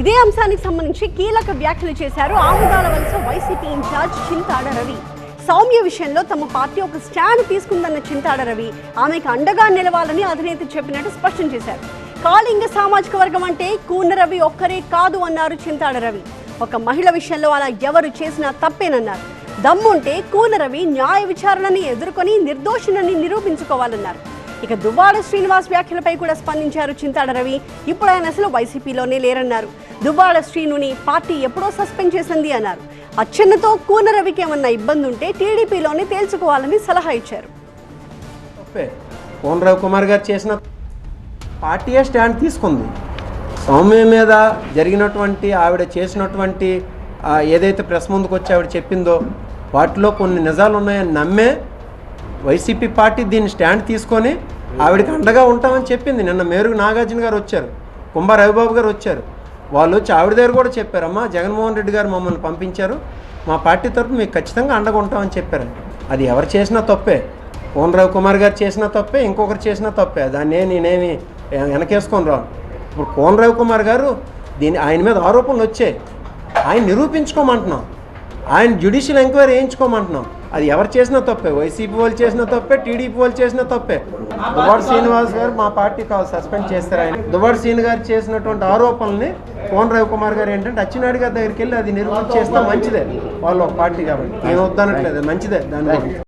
ఇదే అంశానికి సంబంధించి కీలక వ్యాఖ్యలు చేశారు ఆముదాల వలస వైసీపీ ఇన్ఛార్జ్ చింతాడ రవి. సౌమ్య విషయంలో తమ పార్టీ ఒక స్టాండ్ తీసుకుందన్న చింతాడ రవి ఆమెకు అండగా నిలవాలని అధినేత చెప్పినట్టు స్పష్టం చేశారు. కాళింగ సామాజిక వర్గం అంటే కూన రవి ఒక్కరే కాదు అన్నారు చింతాడ రవి. ఒక మహిళ విషయంలో అలా ఎవరు చేసినా తప్పేనన్నారు. దమ్ముంటే కూన రవి న్యాయ విచారణని ఎదుర్కొని నిర్దోషినని నిరూపించుకోవాలన్నారు. ఇక దువ్వాడ శ్రీనివాస్ వ్యాఖ్యలపై కూడా స్పందించారు చింతాడ రవి. ఇప్పుడు ఆయన అసలు వైసీపీలోనే లేరన్నారు. దువ్వాడ శ్రీనుని పార్టీ ఎప్పుడో సస్పెండ్ చేసింది అన్నారు. అచ్చెన్నతో కూన రవికి ఏమన్నా ఇబ్బంది ఉంటే టీడీపీలోనే తేల్చుకోవాలని సలహా ఇచ్చారు. తప్పే కుమార్ గారు చేసిన పార్టీయే స్టాండ్ తీసుకుంది. సౌమ్య మీద జరిగినటువంటి ఆవిడ చేసినటువంటి ఏదైతే ప్రెస్ ముందుకు వచ్చి ఆవిడ చెప్పిందో వాటిలో కొన్ని నిజాలు ఉన్నాయని నమ్మే వైసీపీ పార్టీ దీన్ని స్టాండ్ తీసుకొని ఆవిడకి అండగా ఉంటామని చెప్పింది. నిన్న మేరుగు నాగార్జున గారు వచ్చారు. కుంభ రవిబాబు గారు వచ్చారు. వాళ్ళు వచ్చి ఆవిడ దగ్గర కూడా చెప్పారమ్మా జగన్మోహన్ రెడ్డి గారు మమ్మల్ని పంపించారు. మా పార్టీ తరఫున మీకు ఖచ్చితంగా అండగా ఉంటామని చెప్పారు. అది ఎవరు చేసినా తప్పే. కోన్ రవికుమార్ గారు చేసినా తప్పే ఇంకొకరు చేసినా తప్పే. దాన్ని నేనేమి వెనకేసుకొని రాను. ఇప్పుడు కోన్ రవికుమార్ గారు దీని ఆయన మీద ఆరోపణలు వచ్చాయి. ఆయన నిరూపించుకోమంటున్నాం. ఆయన జ్యుడిషియల్ ఎంక్వైరీ వేయించుకోమంటున్నాం. అది ఎవరు చేసినా తప్పే వైసీపీ వాళ్ళు చేసిన తప్పే టీడీపీ వాళ్ళు చేసిన తప్పే. దువ్వాడ శ్రీనివాస్ గారు మా పార్టీ కావాలి సస్పెండ్ చేస్తారు ఆయన. దువ్వాడ శ్రీని గారు చేసినటువంటి ఆరోపణల్ని కోన్ రవికుమార్ గారు ఏంటంటే అచ్చినాయుడు గారి దగ్గరికి వెళ్ళి అది నిరూపించేస్తే మంచిదే. వాళ్ళు ఒక పార్టీ కాబట్టి. నేను వద్దనట్లేదు మంచిదే దాని